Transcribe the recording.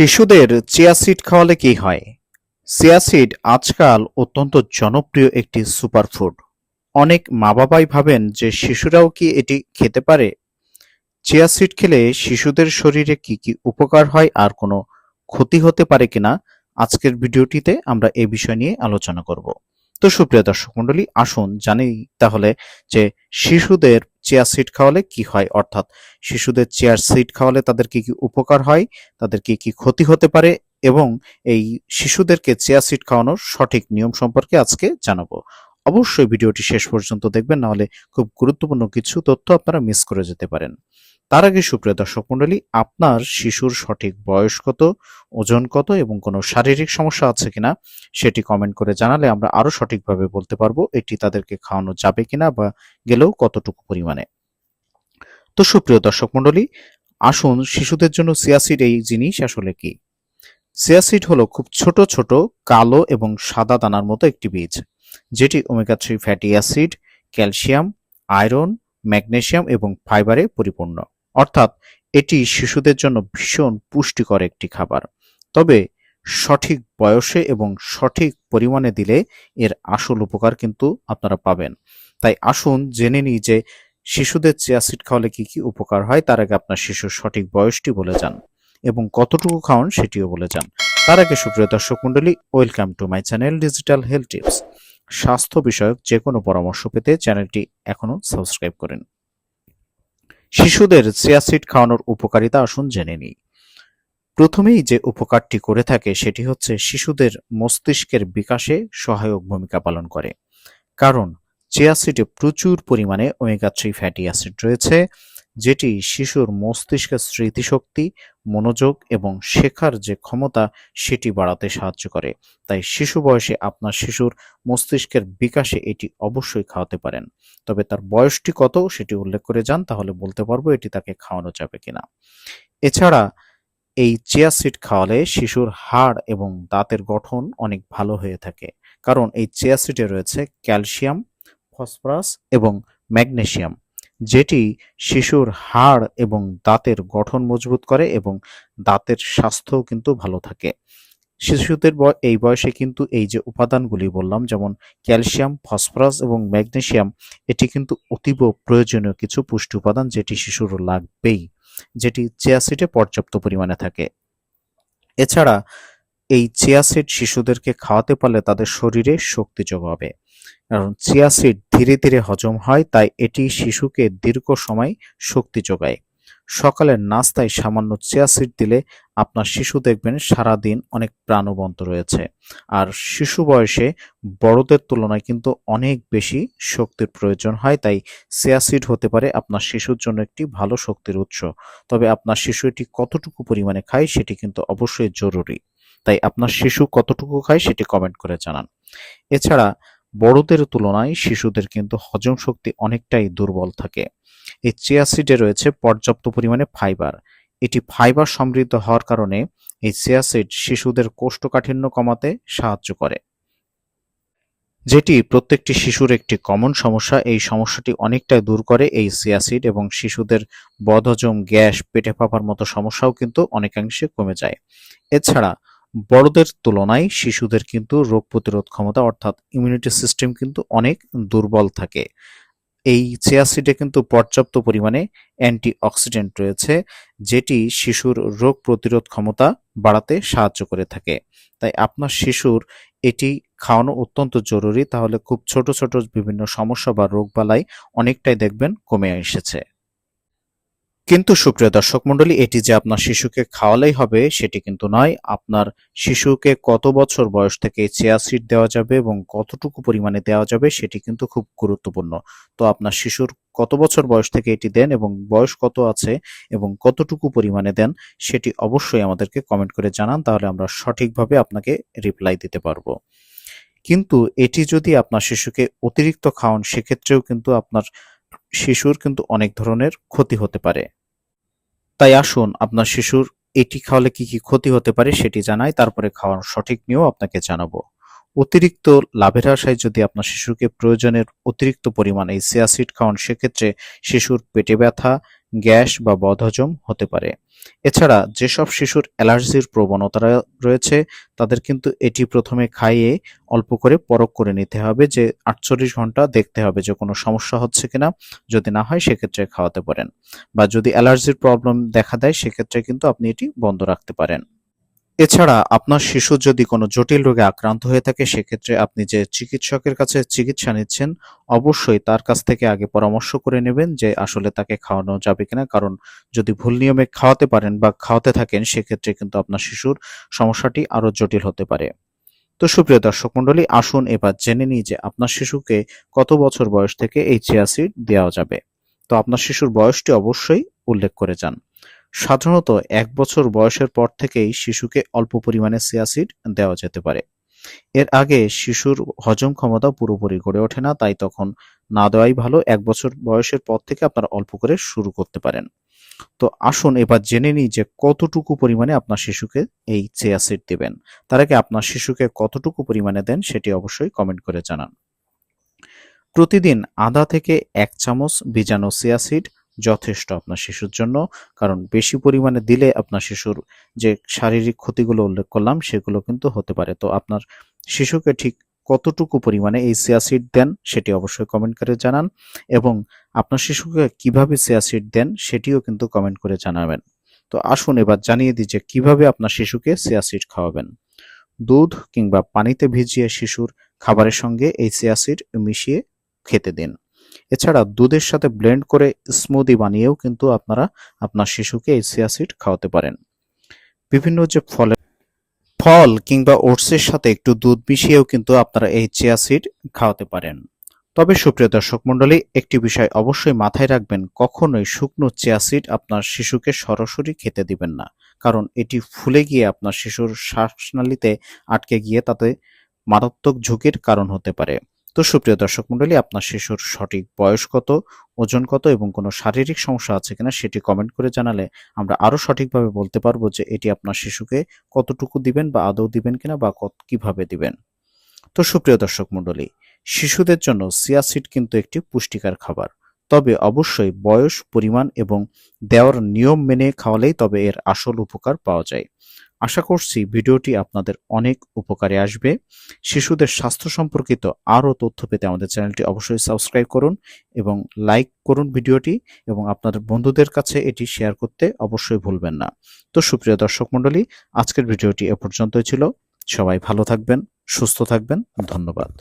শিশুদের chia seed খাওয়ালে কি হয়? চিয়া সিড আজকাল অত্যন্ত জনপ্রিয় একটি সুপারফুড। অনেক মা বাবাই ভাবেন যে শিশুরাও কি এটি খেতে পারে? চিয়া সিড খেলে শিশুদের শরীরে কি কি উপকার হয় আর কোনো ক্ষতি হতে পারে কিনা? আজকের ভিডিওটিতে আমরা এই বিষয় নিয়ে আলোচনা করব। তো সুপ্রিয় দর্শক মণ্ডলী, আসুন জানি তাহলে যে শিশুদের চিয়া সিট খাওয়ালে কি হয়? অর্থাৎ শিশুদের চেয়ার সিট খাওয়ালে তাদের কি কি উপকার হয়? তাদের কি কি ক্ষতি হতে পারে? এবং এই শিশুদেরকে চেয়ার সিট খাওয়ানোর সঠিক নিয়ম সম্পর্কে আজকে জানাব। অবশ্যই ভিডিওটি শেষ পর্যন্ত দেখবেন নাহলে খুব গুরুত্বপূর্ণ কিছু তথ্য আপনারা মিস করে যেতে পারেন। তার আগে সুপ্রিয় দর্শক মণ্ডলী আপনার শিশুর সঠিক বয়স কত, ওজন কত এবং কোনো শারীরিক সমস্যা আছে কিনা সেটি কমেন্ট করে জানালে আমরা আরও সঠিকভাবে বলতে পারব এটি তাদেরকে খাওয়ানো যাবে কিনা বা গেলেও কতটুকু পরিমাণে। তো সুপ্রিয় দর্শক মণ্ডলী আসুন শিশুদের জন্য সিয়াসিড এই জিনিস আসলে কি? সিয়াসিড হলো খুব ছোট ছোট, কালো এবং সাদা দানার মতো একটি বীজ, যেটি omega three fatty acid calcium iron magnesium এবং ফাইবারে পরিপূর্ণ। অর্থাৎ এটি শিশুদের জন্য ভীষণ পুষ্টিকর একটি খাবার। তবে সঠিক বয়সে এবং সঠিক পরিমাণে দিলে এর আসল উপকার কিন্তু আপনারা পাবেন। তাই আসুন জেনে নিই যে শিশুদের চিয়াসিড খাওয়ালে কি কি উপকার হয়, তার আগে আপনার শিশুর সঠিক বয়সটি বলে যান এবং কতটুকু খাওয়ান সেটিও বলে যান। তার আগে সুপ্রিয় দর্শক মন্ডলী welcome to my channel digital health tips. স্বাস্থ্য বিষয়ক যে কোনো পরামর্শ পেতে চ্যানেলটি এখনও সাবস্ক্রাইব করেন। শিশুদের সিয়াসিড খাওয়ানোর উপকারিতা আসুন জেনে নিই। প্রথমেই যে উপকারটি করে থাকে সেটি হচ্ছে শিশুদের মস্তিষ্কের বিকাশে সহায়ক ভূমিকা পালন করে। কারণ চিয়াসিডে প্রচুর পরিমাণে ওমেগা থ্রি ফ্যাটি অ্যাসিড রয়েছে যেটি শিশুর মস্তিষ্কের স্মৃতিশক্তি, মনোযোগ এবং শেখার যে ক্ষমতা, সেটি বাড়াতে সাহায্য করে। তাই শিশু বয়সে আপনার শিশুর মস্তিষ্কের বিকাশে এটি অবশ্যই খাওয়াতে পারেন। তবে তার বয়সটি কত, সেটি উল্লেখ করে যান, তাহলে বলতে পারব এটি তাকে খাওয়ানো যাবে কিনা। এছাড়া এই চিয়া সিড খাওয়ালে শিশুর হাড় এবং দাঁতের গঠন অনেক ভালো হয়ে থাকে। কারণ এই চিয়া সিডে রয়েছে ক্যালসিয়াম, ফসফরাস এবং ম্যাগনেসিয়াম। যেটি শিশুর হাড় এবং দাঁতের গঠন মজবুত করে এবং দাঁতের স্বাস্থ্যও কিন্তু ভালো থাকে। শিশুদের এই বয়সে কিন্তু এই যে উপাদানগুলি বললাম, যেমন ক্যালসিয়াম, ফসফরাস এবং ম্যাগনেসিয়াম, এটি কিন্তু অতীব প্রয়োজনীয় কিছু পুষ্টি উপাদান যেটি শিশুর লাগবেই, যেটি চিয়াসিডে পর্যাপ্ত পরিমাণে থাকে। এছাড়া এই চিয়াসিড শিশুদেরকে খাওয়াতে পারলে তাদের শরীরে শক্তি যোগাবে কারণ চিয়া সিড ধীরে ধীরে হজম হয়, তাই এটি শিশুকে দীর্ঘ সময় শক্তি যোগায়। সকালের নাস্তায় সামান্য চিয়াসিড দিলে আপনার শিশু দেখবেন সারাদিন অনেক প্রাণবন্ত রয়েছে। আর শিশু বয়সে বড়দের তুলনায় কিন্তু অনেক বেশি শক্তির প্রয়োজন হয়, তাই চিয়া সিড হতে পারে আপনার শিশুর জন্য একটি ভালো শক্তির উৎস। তবে আপনার শিশু এটি কতটুকু পরিমাণে খায় সেটি কিন্তু অবশ্যই জরুরি। তাই আপনার শিশু কতটুকু খায় সেটি কমেন্ট করে জানান। এছাড়া বড়দের তুলনায় শিশুদের কিন্তু হজম শক্তি অনেকটাই দুর্বল থাকে। এই চিয়া সিডে রয়েছে পর্যাপ্ত পরিমাণে ফাইবার। এটি ফাইবার সমৃদ্ধ হওয়ার কারণে এই চিয়া সিড শিশুদের কোষ্ঠকাঠিন্য কমাতে সাহায্য করে। যেটি প্রত্যেকটি শিশুর একটি কমন সমস্যা, এই সমস্যাটি অনেকটাই দূর করে এই সিয়াসিড এবং শিশুদের বদহজম গ্যাস, পেটে ফাঁপার মতো সমস্যাও কিন্তু অনেকাংশে কমে যায়। এছাড়া বড়দের তুলনায় শিশুদের কিন্তু রোগ প্রতিরোধ ক্ষমতা অর্থাৎ ইমিউনিটি সিস্টেম কিন্তু অনেক দুর্বল থাকে। এই চিয়াসিডে কিন্তু পর্যাপ্ত পরিমাণে অ্যান্টিঅক্সিডেন্ট রয়েছে, যেটি শিশুর রোগ প্রতিরোধ ক্ষমতা বাড়াতে সাহায্য করে থাকে। তাই আপনার শিশুর এটি খাওয়ানো অত্যন্ত জরুরি, তাহলে খুব ছোট ছোট বিভিন্ন সমস্যা বা রোগবালাই অনেকটাই দেখবেন কমে এসেছে। কিন্তু সুপ্রিয় দর্শক মণ্ডলী, এটি যে আপনার শিশুকে খাওয়ালেই হবে সেটি কিন্তু নয়। আপনার শিশুকে কত বছর বয়স থেকে চিয়া সিড দেওয়া যাবে এবং কতটুকু পরিমাণে দেওয়া যাবে সেটি কিন্তু খুব গুরুত্বপূর্ণ। তো আপনার শিশুর কত বছর বয়স থেকে এটি দেন এবং বয়স কত আছে এবং কতটুকু পরিমাণে দেন সেটি অবশ্যই আমাদেরকে কমেন্ট করে জানান, তাহলে আমরা সঠিকভাবে আপনাকে রিপ্লাই দিতে পারব। কিন্তু এটি যদি আপনার শিশুকে অতিরিক্ত খাওয়ান, সেক্ষেত্রেও কিন্তু আপনার শিশুর কিন্তু অনেক ধরনের ক্ষতি হতে পারে। তাই আসুন, আপনার শিশুর এটি খাওয়ালে কি কি ক্ষতি হতে পারে সেটি জানাই, তারপরে খাওয়ার সঠিক নিয়েও আপনাকে জানাব। অতিরিক্ত লাভের আশায় যদি আপনার শিশুকে প্রয়োজনের অতিরিক্ত পরিমাণে সিয়াসিড খাওয়ান, সেক্ষেত্রে শিশুর পেটে ব্যথা গ্যাস বা বদহজম হতে পারে। এছাড়া যেসব শিশুর অ্যালার্জির প্রবণতা রয়েছে, তাদের কিন্তু এটি প্রথমে খাইয়ে অল্প করে পরক করে নিতে হবে যে আটচল্লিশ ঘণ্টা দেখতে হবে যে কোনো সমস্যা হচ্ছে কিনা। যদি না হয়, সেক্ষেত্রে খাওয়াতে পারেন। বা যদি অ্যালার্জির প্রবলেম দেখা দেয়, সেক্ষেত্রে কিন্তু আপনি এটি বন্ধ রাখতে পারেন। এছাড়া আপনার শিশু যদি কোনো জটিল রোগে আক্রান্ত হয়ে থাকে, সেক্ষেত্রে আপনি যে চিকিৎসকের কাছে চিকিৎসা নিচ্ছেন, অবশ্যই তার কাছ থেকে আগে পরামর্শ করে নেবেন যে আসলে তাকে খাওয়ানো যাবে কিনা। কারণ যদি ভুল নিয়মে খাওয়াতে পারেন বা খাওয়াতে থাকেন, সেক্ষেত্রে কিন্তু আপনার শিশুর সমস্যাটি আরও জটিল হতে পারে। তো সুপ্রিয় দর্শক মন্ডলী আসুন এবার জেনে নিই যে আপনার শিশুকে কত বছর বয়স থেকে এই চিয়া সিড দেওয়া যাবে। তো আপনার শিশুর বয়সটি অবশ্যই উল্লেখ করে যান। সাধারণত এক বছর বয়সের পর থেকেই শিশুকে অল্প পরিমাণে সিয়াসিড দেওয়া যেতে পারে। এর আগে শিশুর হজম ক্ষমতা পুরোপুরি গড়ে ওঠে না, তাই তখন না দেওয়াই ভালো। এক বছর বয়সের পর থেকে আপনারা অল্প করে শুরু করতে পারেন। তো আসুন এবার জেনে নিই যে কতটুকু পরিমাণে আপনার শিশুকে এই সিয়াসিড দেবেন। তার আগে আপনার শিশুকে কতটুকু পরিমাণে দেন সেটি অবশ্যই কমেন্ট করে জানান। প্রতিদিন আধা থেকে এক চামচ বীজাণু সিয়াসিড যথেষ্ট আপনার শিশুর জন্য। কারণ বেশি পরিমাণে দিলে আপনার শিশুর যে শারীরিক ক্ষতিগুলো উল্লেখ করলাম, সেগুলো কিন্তু হতে পারে। তো আপনার শিশুকে ঠিক কতটুকু পরিমাণে এই সিয়াসিড দেন, সেটি অবশ্যই কমেন্ট করে জানান। এবং আপনার শিশুকে কীভাবে সিয়াসিড দেন, সেটিও কিন্তু কমেন্ট করে জানাবেন। তো আসুন এবার জানিয়ে দিই যে কীভাবে আপনার শিশুকে সিয়াসিড খাওয়াবেন। দুধ কিংবা পানিতে ভিজিয়ে শিশুর খাবারের সঙ্গে এই সিয়াসিড মিশিয়ে খেতে দিন। এছাড়া দুধের সাথে ব্লেন্ড করে স্মুদি বানিয়েও কিন্তু আপনারা আপনার শিশুকে এই সিয়াসিড খাওয়াতে পারেন। বিভিন্ন যে ফলে ফল কিংবা ওটসের সাথে একটু দুধ মিশিয়েও কিন্তু আপনারা এই চিয়া সিড খাওয়াতে পারেন। তবে সুপ্রিয় দর্শক মণ্ডলী, একটি বিষয় অবশ্যই মাথায় রাখবেন, কখনোই শুকনো চিয়া সিড আপনার শিশুকে সরাসরি খেতে দিবেন না। কারণ এটি ফুলে গিয়ে আপনার শিশুর শ্বাসনালীতে আটকে গিয়ে তাতে মারাত্মক ঝুঁকির কারণ হতে পারে। তো সুপ্রিয় দর্শক মণ্ডলী, আপনার শিশুর সঠিক বয়স কত, ওজন কত এবং কোনো শারীরিক সমস্যা আছে কিনা সেটি কমেন্ট করে জানালে আমরা আরও সঠিকভাবে বলতে পারব যে এটি আপনার শিশুকে কতটুকু দিবেন বা আদৌ দিবেন কিনা বা কীভাবে দিবেন। তো সুপ্রিয় দর্শক মণ্ডলী, শিশুদের জন্য সিয়াসিড কিন্তু একটি পুষ্টিকর খাবার। তবে অবশ্যই বয়স, পরিমাণ এবং দেওয়ার নিয়ম মেনে খাওয়ালেই তবে এর আসল উপকার পাওয়া যায়। আশা করছি ভিডিওটি আপনাদের অনেক উপকারে আসবে। শিশুদের স্বাস্থ্য সম্পর্কিত আরও তথ্য পেতে আমাদের চ্যানেলটি অবশ্যই সাবস্ক্রাইব করুন এবং লাইক করুন ভিডিওটি এবং আপনাদের বন্ধুদের কাছে এটি শেয়ার করতে অবশ্যই ভুলবেন না। তো সুপ্রিয় দর্শক মণ্ডলী, আজকের ভিডিওটি এ পর্যন্তই ছিল। সবাই ভালো থাকবেন, সুস্থ থাকবেন। ধন্যবাদ।